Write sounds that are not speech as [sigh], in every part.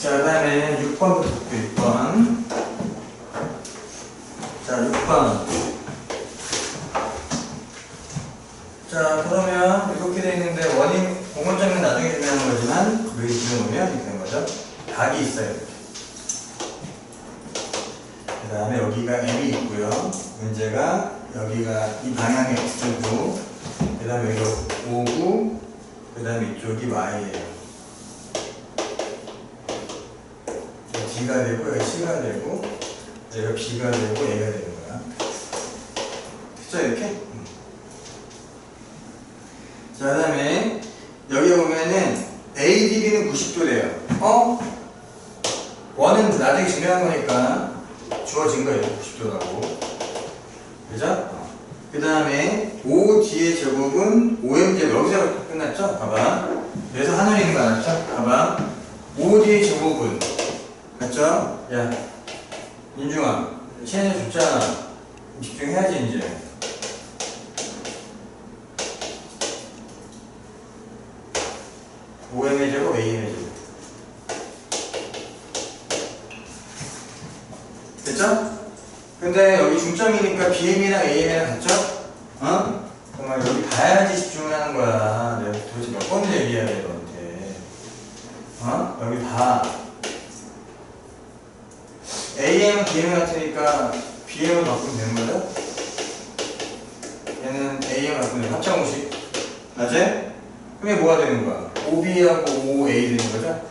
자, 그 다음에 6번부터 볼게요, 6번. 자, 6번. 자, 그러면 이렇게 돼 있는데 원인, 공원장은 나중에 중요한 거지만 여기 그려놓으면 이렇게 되는 거죠. 각이 있어요. 그 다음에 여기가 M이 있고요. 문제가 여기가 이 방향의 X고, 그 다음에 여기가 O고, 그 다음에 이쪽이 Y예요. D가 되고, 여기 C가 되고, 여기가 B가 되고, 얘가 되는 거야. 됐죠, 이렇게? 음. 자, 그 다음에 여기 보면은 ADB는 90도래요. 어? 원은 나중에 중요한 거니까 주어진 거예요. 90도라고. 그죠? 그 다음에 OD의 제곱은 OM제 여기서 끝났죠? 봐봐. 그래서 하늘 있는 거 알았죠? 봐봐. OD의 제곱은 맞죠? 야, 민중아, 시간이 줬잖아. 집중해야지 이제. OM의 제곱, AM의 제곱. 됐죠? 근데 여기 중점이니까 BM이랑 AM이랑 같죠? 어? 정말 여기 봐야지 집중을 하는 거야. 내가 도대체 몇 번을 얘기해야 돼, 너한테. 어? 여기 봐. AM은 BM 같으니까 BM을 바꾸면 되는 거죠? 얘는 AM 바꾸면 합창 공식. 맞지? 그게 뭐가 되는 거야? OB하고 OA 되는 거죠? 이렇게.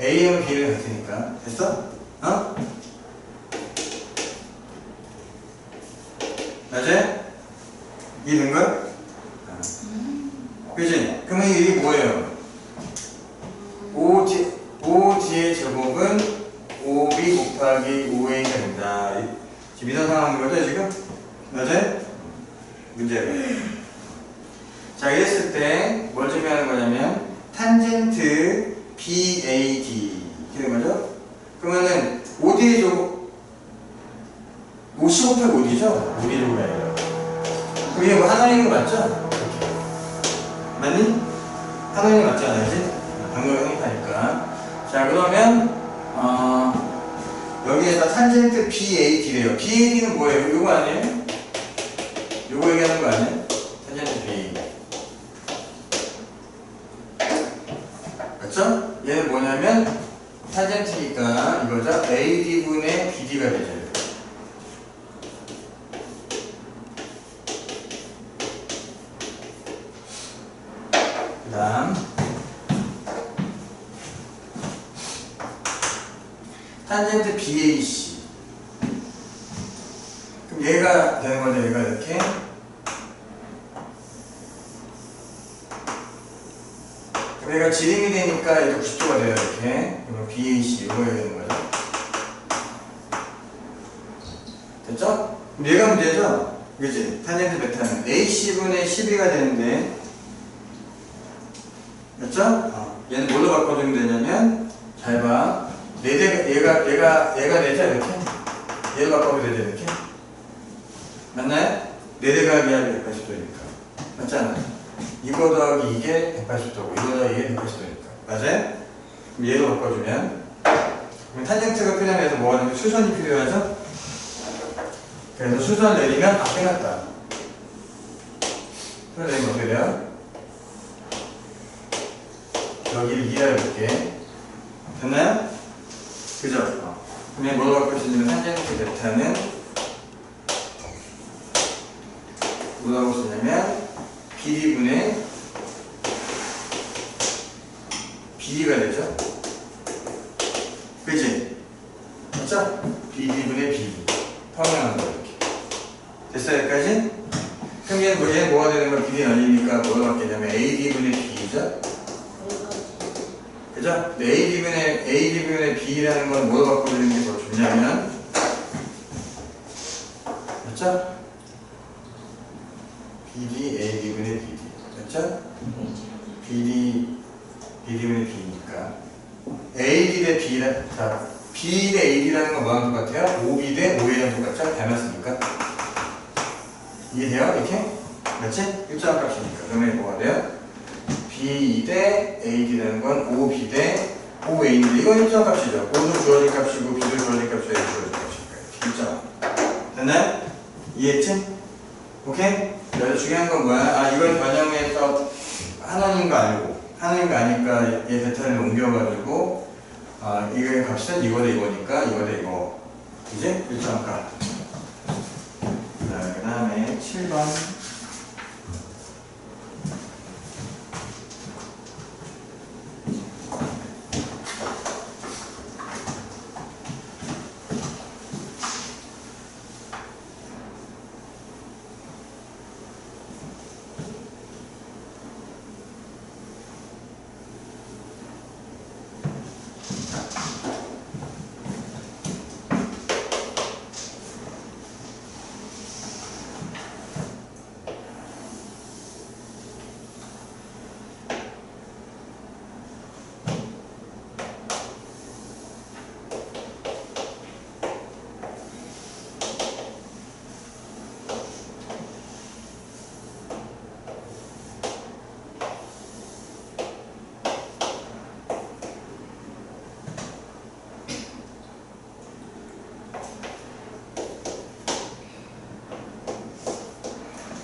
AM은 B를 같으니까. 됐어? 어? 맞지? 이해된 거야? 어. 그지? 그러면 이게 뭐예요? OD, OD의 제곱은 OB 곱하기 OA가 된다. 이- 지금 이런 상황인 거죠, 지금? 맞지? 문제가. 자, 이랬을 때 뭘 준비하는 거냐면 탄젠트 BAD 이렇게 된 거죠? 그러면은 5D의 제곱 55 곱하기 5D죠? 5D 제곱이 아니라 그게 뭐 하나인 거 맞죠? 하나인 거 맞지 않아야지? 방금 형입하니까 자 그러면 어, 여기에다 탄젠트 BAD래요 BAD는 뭐예요? 이거 아니에요? 요거 얘기하는 거 아니에요? 탄젠트 BAD 맞죠? 얘는 뭐냐면 탄젠트니까 이거죠? AD분의 BD가 되죠. 그 다음 탄젠트 BAC 그럼 얘가 되는 거죠 얘가 이렇게 그럼 얘가 지름이 되니까 얘도 90도가 돼요 이렇게 그러면 BAC 이거 해야 되는 거죠 됐죠? 그럼 얘가 문제죠? 그지? 탄젠트 베타는 AC분의 12가 되는데 됐죠? 어. 얘는 뭘로 바꿔주면 되냐면 잘 봐. 네 대, 얘가 얘가 얘가 되죠 이렇게. 얘를 바꿔도 되죠 이렇게. 맞나요? 네 대가 비하면 180도니까. 맞잖아. 이거 더하기 이게 180도고 이거 더하기 이게 180도니까. 맞아요? 그럼 얘로 바꿔주면 그럼 탄젠트가 필요해서 뭐가 되면 수선이 필요하죠? 그래서 수선 내리면 아 끝났다. 수선 내리면 어떻게 돼요? 여기를 이해해볼게. 됐나요? 그죠? 어. 그러면 뭐로 바꿀 수 있냐면 탄젠트 베타는 뭐라고 있냐면 BD분의 BD가 되죠? 그지? 맞죠? BD분의 BD 평행한 거 이렇게 됐어요 여기까지? 그럼 얘는, 뭐가 되는 거야? BD 아니니까 뭐로 바뀌냐면 AD분의 B죠? 그죠? 근데 AD분의, AD분의 B라는 건 뭐로 바꿔주는 게 더 좋냐면 맞죠? BD, AD분의 BD 맞죠? BD, BD분의 B니까 AD 대 B라, 자, B 대 AD라는 건 뭐랑 똑같아요? OB 대 OA랑 똑같죠? 닮았으니까 이해돼요? 이렇게? 맞지? 일정한 값이니까 그러면 뭐가 돼요? B 대 AD라는 건 OB 대 5A인데 이건 일정 값이죠. O도 주어진 값이고 B도 주어진 값이고 A도 주어진 값이니까 일정. 됐나요? 이해했지? 오케이? 여기서 중요한 건 뭐야? 아 이걸 변형해서 알고 하나인 거 아니까 얘 베타를 옮겨가지고 아 이거의 값은 이거다 이거니까 이거다 이거 이제 일정 값. 자, 그 다음에 7번.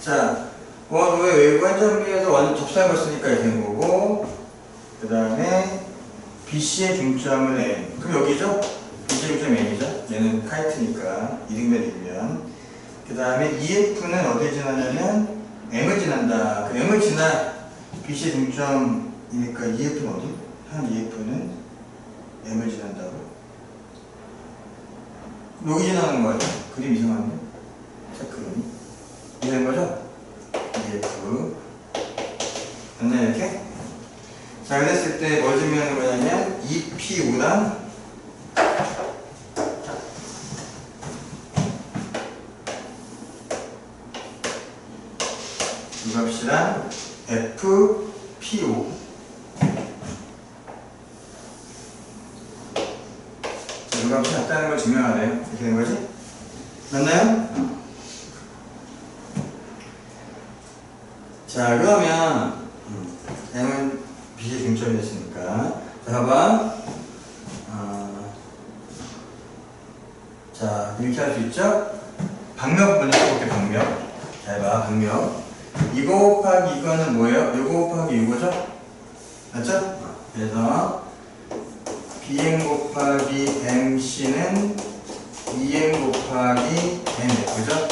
자, 원왜 외부 한정비에서 완 접사한 걸 쓰니까 이렇게 된 거고, 그 다음에 BC의 중점은 N. 그럼 여기죠? BC의 중점 N이죠? 얘는 카이트니까 이등변 이면. 그 다음에 EF는 어디 지나냐면 M을 지난다. 그 M을 지나 BC의 중점이니까 EF는 어디? 한 EF는 M을 지난다고. 여기 지나는 거예요. 그림 이상한데? 체크름이. 이해된 거죠? EF 됐나요 이렇게? 자 그랬을 때뭐 주면 뭐냐면 EPU랑 이 값이랑 FPO 이 값이 같다는 걸 증명하래요 이렇게 된 거지? 맞나요? 자 그러면 중점이 됐으니까 자 봐봐 어, 자 이렇게 할 수 있죠 방역 먼저 해볼게 방역 잘봐 방역 이거 곱하기 이거는 뭐예요? 이거 곱하기 이거죠? 맞죠? 그래서 BM 곱하기 MC는 EM 곱하기 MF죠?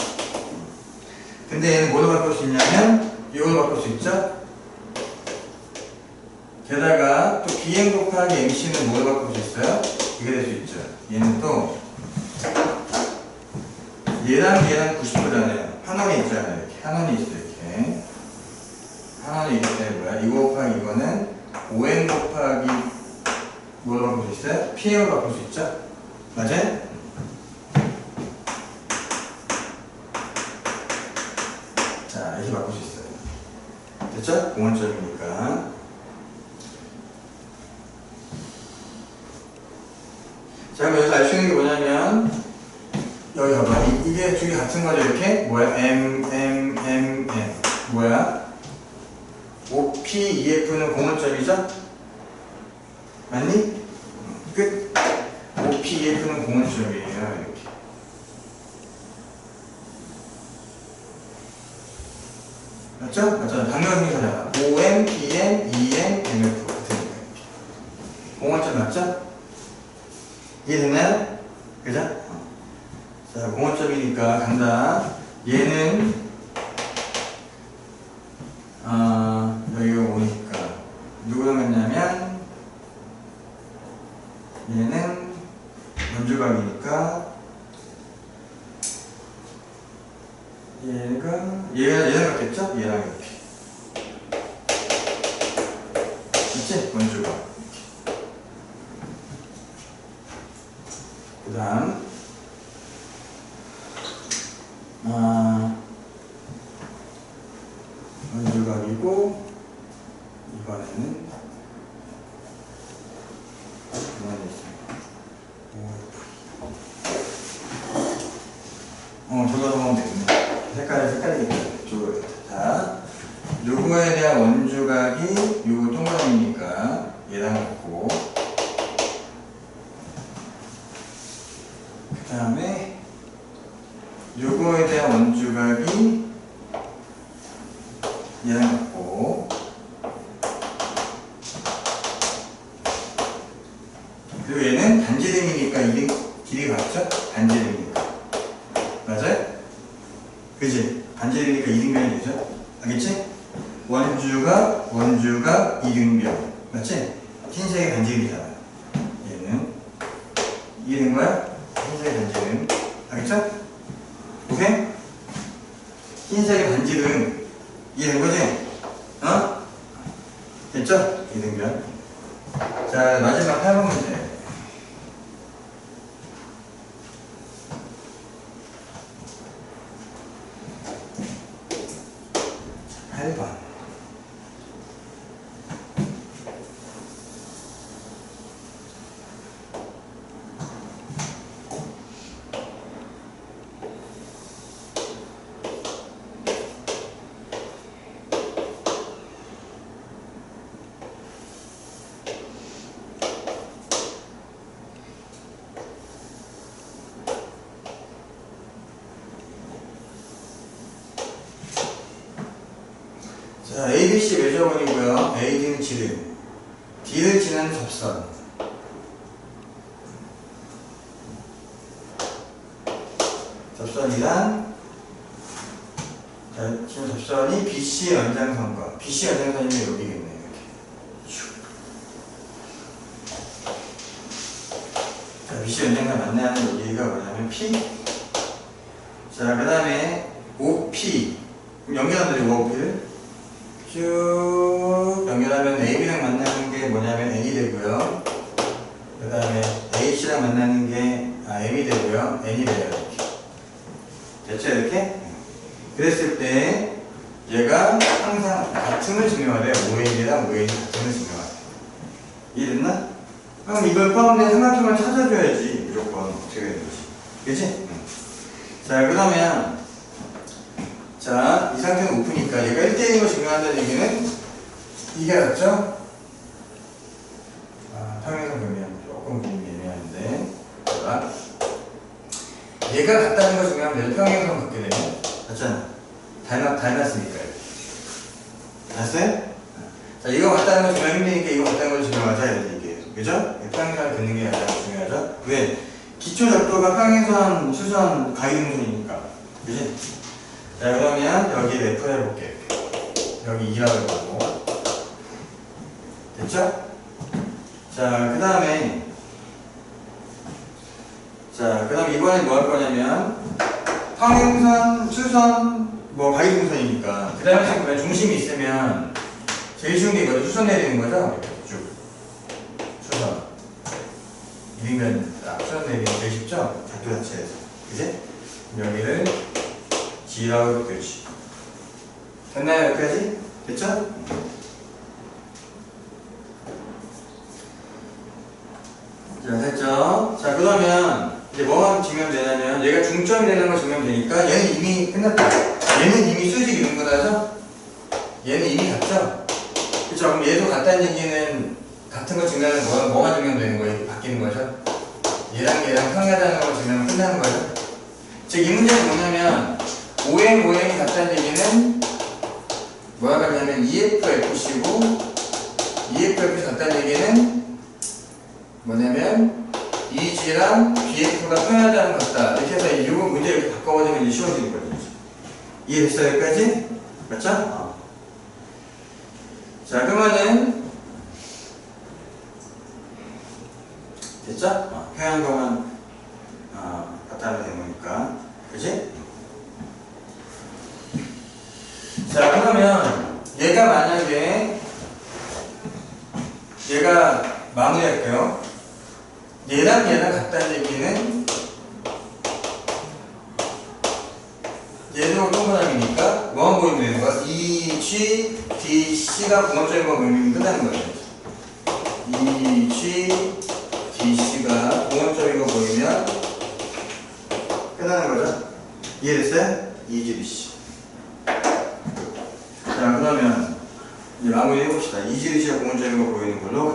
근데 얘는 뭐로 바꿀 수 있냐면 이걸로 바꿀 수 있죠? 게다가 또 BM 곱하기 MC는 바꿀 수 있어요? 이게 될 수 있죠. 얘는 또 얘랑 얘랑 90도잖아요. 한 원이 있잖아요. 이렇게 한 원이 있어 이렇게. 한 원이 있기 때문에? 이거 곱하기 이거는 5N 곱하기 뭐로 바꿀 수 있어요? PM으로 바꿀 수 있죠? 맞아요? 자, 이렇게 바꿀 수 있어요. 됐죠? 공원점이니까. 자, 그럼 여기서 알 수 있는 게 뭐냐면, 여기 이- 이게 둘이 같은 거죠, 이렇게? 뭐야? M, M, M, M. 뭐야? OP, EF는 공원점이죠? 맞니? 끝. OP, EF는 공원점이에요, 이렇게. 맞죠? 맞죠? 당연히 사잖아. OM, PM, EM, MF 같으니까. 공원점 맞죠? 이해됐나요? 그죠? 어. 자, 공원점이니까 간다. 얘는, 어, 여기가 오니까. 누구랑 같냐면, 얘는 원주각이니까, 얘가, 얘가, 얘랑 같겠죠? 얘랑 이렇게. 있지? 원주각. 그 다음, 아, 원주각이고, 이번에는, 이번에 있습니다. 어, 저거 보면 되겠네. 색깔이. 저거. 자, 요거에 대한 원주각이 요 동그라미니까 얘랑 같고, 요거에 대한 원주각이 얘랑 같고 그리고 얘는 반지름이니까 이게 길이 같죠? 반지름이니까 맞아요? 그지? 반지름이니까 이등변이 되죠? 알겠지? 원주가 원주가 이등변 맞지? 흰색이 반지름이잖아 얘는 이해된 거야? 흰색이 반지름 알겠죠? 오케이? 흰색이 반지름 이해된 거지? 어? 됐죠? 이등변 자 마지막 8번 문제 8번 자, ABC 매저원이고요. AD는 지름. D를 지는 접선. 접선이란 자, 지금 접선이 BC 연장선과 BC 연장선이면 여기겠네요. 자, BC 연장선 만나는 여기가 뭐냐면 P. 자, 그 다음에 OP. 연결하면 되죠, OP를. 쭉 연결하면 AB랑 만나는 게 뭐냐면 N이 되고요. 그 다음에 H랑 만나는 게 아, M이 되고요. N이 돼요. 이렇게. 됐죠? 이렇게? 그랬을 때 얘가 항상 같음을 증명하래요. 5N이랑 5N이 같음을 증명하래요. 이해됐나? 그럼 이걸 포함된 삼각형을 찾아줘야지 무조건 어떻게 되는 거지. 그치? 자 그러면 자, 이 상태는 오프니까 얘가 1대1인 걸 증명한다는 얘기는 이게 맞죠? 아, 평행선 그리면 조금 애매한데 자, 얘가 같다는 걸 되죠? 평행선 갖게 되면 맞잖아 닮았, 닮았으니까요 알았어요? 자, 이거 같다는 걸 증명 힘드니까 이거 같다는 걸 증명하자 이렇게 얘기해요 그죠? 평행선을 긋는 게 가장 중요하죠? 왜? 기초 적도가 평행선, 수선, 가이등선이니까 그지? 자 그러면 여기 F 해볼게. 여기 2라고 해보고. 됐죠? 자그 다음에 자그 다음에 이번엔 뭐 할 거냐면 평행선, 수선, 뭐 가이등선이니까. 그 다음에 생각하면 중심이 있으면 제일 쉬운 게 이거죠. 수선 내리는 거죠? 쭉. 수선. 이등변 아, 수선 내리는 게 제일 쉽죠? 작도 자체에서. 그지? 여기를 G라고 되지. 됐나요? 여기까지? 됐죠? 자, 됐죠? 자, 그러면 이제 뭐만 증명 되냐면 얘가 중점이 되는 걸 증명되니까 얘는 이미 끝났다. 얘는 이미 수직 이런 거라서 얘는 이미 같죠? 그쵸? 그럼 얘도 같다는 얘기는 같은 거 증명하면 뭐, 뭐가 증명되는 거예요? 바뀌는 거죠? 얘랑 얘랑 평행하다는 걸 증명하면 끝나는 거죠? 즉, 이 문제는 뭐냐면 오행 모양이 같다는 얘기는 뭐가 같냐면 EFFC고 EFFC 같다는 얘기는 뭐냐면 EG랑 BF가 평행하다는 것 같다. 이렇게 해서 이 문제 이렇게 바꿔버리면 이제 쉬워지는 거죠. 이해됐어요? 여기까지? 맞죠? 어. 자, 그러면은 됐죠? 어, 거만 어, 같다는 되는 거니까. 그지? 자 그러면 얘가 만약에 얘가 마무리할게요. 얘랑 얘랑 같다는 얘기는 얘도 동그라미니까 보이면 되는 거야? E, G, D, C가 공원적인 거 보이면 끝나는 거예요.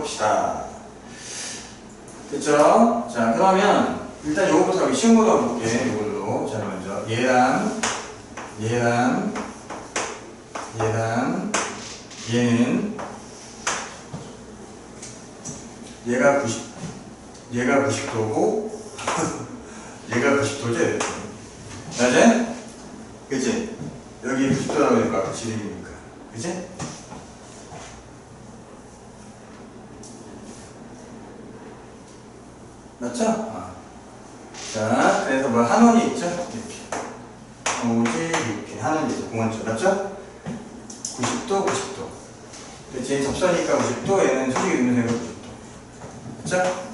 갑시다. 됐죠? 자 그러면 일단 요거부터 하기 쉬운 걸로 볼게. 이걸로. 자 먼저 얘랑 얘랑 얘랑 얘는 얘가 90 얘가 90도고 [laughs] 얘가 90도지 맞지? 그치? 여기 90도라고 하니까 지름이니까 그치? 맞죠? 어. 자, 그래서 뭐 한원이 있죠? 이렇게. 오지 이렇게 한원이 있죠. 공원점 맞죠? 90도, 90도. 근데 쟤 접선이니까 90도, 얘는 수직 있는 생각 90도. 맞죠?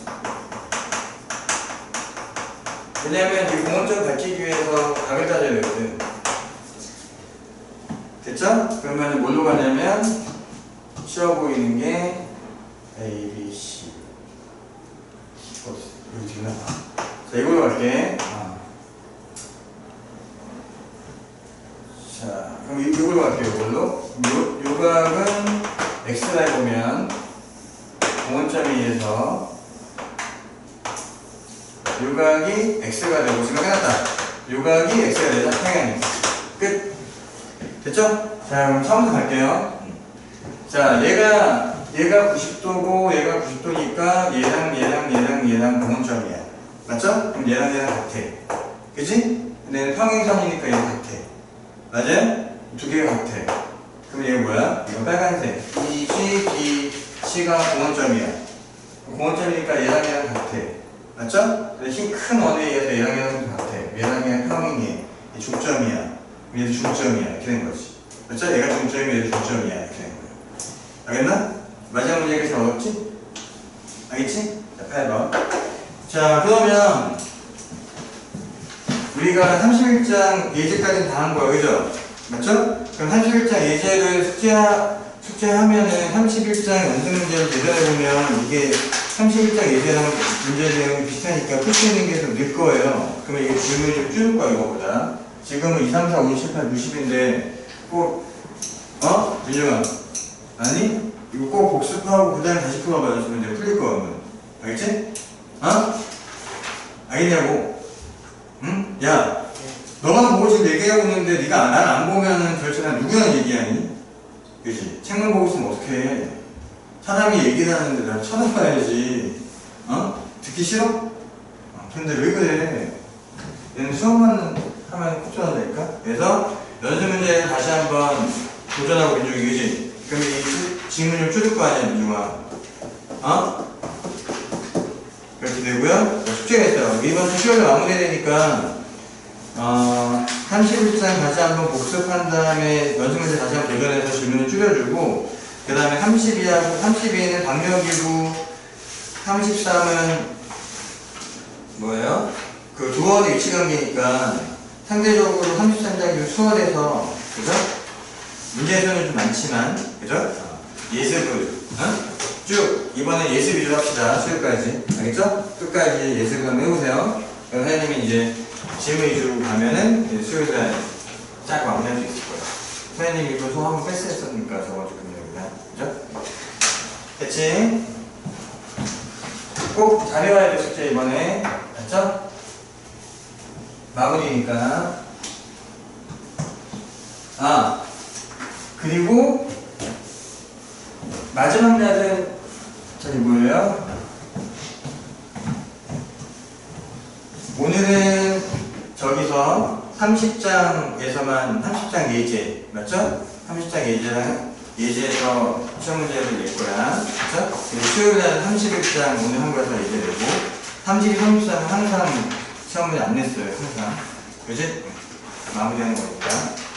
왜냐면 이 공원점 밝히기 위해서 각을 따져야 되거든. 됐죠? 그러면 뭘로 가냐면 쉬워 보이는 게 A, B, C. 있어? 여기 뒤나. 자, 이걸로 갈게. 아. 자, 그럼 이- 이걸로 갈게요. 이걸로. 요, 요 각은 X라에 보면 공원점에 의해서 요 각이 X가 되고 지금 해놨다. 요 각이 X가 되자. 평행이. 끝. 됐죠? 자, 그럼 처음부터 갈게요. 자, 얘가 얘가 90도고 얘가 90도니까 얘랑 얘랑 얘랑 얘랑 공원점이야. 맞죠? 그럼 얘랑 얘랑 같아. 그지? 얘는 평행선이니까 얘는 같아. 맞아요? 두 개가 같아. 그럼 얘가 뭐야? 이거 빨간색. 이 C, B, C가 공원점이야. 공원점이니까 얘랑 얘랑 같아. 맞죠? 힘큰 원에 의해서 얘랑 얘랑 같아. 얘랑 얘랑 평행해. 얘 중점이야. 얘도 중점이야. 이렇게 된 거지. 맞죠? 얘가 중점이고 얘도 중점이야. 이렇게. 알겠나? 마지막 문제가 제일 어렵지? 알겠지? 자, 8번. 자, 그러면 우리가 31장 예제까지는 다 한 거야. 그죠? 맞죠? 그럼 31장 예제를 숙제하, 숙제하면은 31장 연습 문제를 제대로해보면 이게 31장 예제랑 문제 내용이 비슷하니까 풀 수 있는 게 좀 늘 거예요. 그러면 이게 질문이 좀 줄을 거야, 이거보다. 지금은 2, 3, 4, 5, 6, 7, 8, 60인데 꼭, 어? 민정아. 아니? 이거 꼭 복습하고 그 다음에 다시 풀어봐요. 지금 이제 풀릴 거면. 알겠지? 어? 알겠냐고? 응? 야, 너만 보고 지금 얘기하고 있는데 네가 날 안 보면은 도대체 난 누구랑 얘기하니? 그지? 책만 보고 있으면 어떡해. 사람이 얘기를 하는데 날 쳐다봐야지. 어? 듣기 싫어? 어, 근데 왜 그래? 얘는 수업만 하면 꼭 전한다니까? 그래서 연습 문제를 다시 한번 도전하고 민중이 그지? 그럼 이좀 줄일 거 아니야 민중아? 어? 그렇게 되고요. 자, 숙제가 있어요. 이번 주 수요일 마무리되니까 어, 31장 다시 한번 복습한 다음에 연습 문제 다시 한번 도전해서 질문을 줄여주고 그 다음에 32하고 32는 방역이고 33은 뭐예요? 그 두원의 위치 관계니까 상대적으로 33장이 수원에서 그죠? 문제에서는 좀 많지만 그죠? 어, 예습을 어? 쭉 이번에 예습 위주로 합시다 수요일까지 알겠죠? 끝까지 예습을 한번 해보세요 그럼 선생님이 이제 질문 위주로 가면은 수요일날 쫙 마무리할 수 있을 거예요 선생님이 이거 소 한번 패스했었으니까 저번 주 금요일날 그죠? 됐지? 꼭 잘해와야 돼 숙제 이번에 알죠? 마무리니까 아 그리고 마지막 날은 저기 뭐예요? 오늘은 저기서 30장에서만 30장 예제 맞죠? 30장 예제랑 예제에서 시험 문제를 낼 거야 그렇죠? 그리고 수요일 날 31장 오늘 한 거에서 예제 내고 32, 33은 항상 시험 문제 안 냈어요 항상 그지? 마무리하는 거니까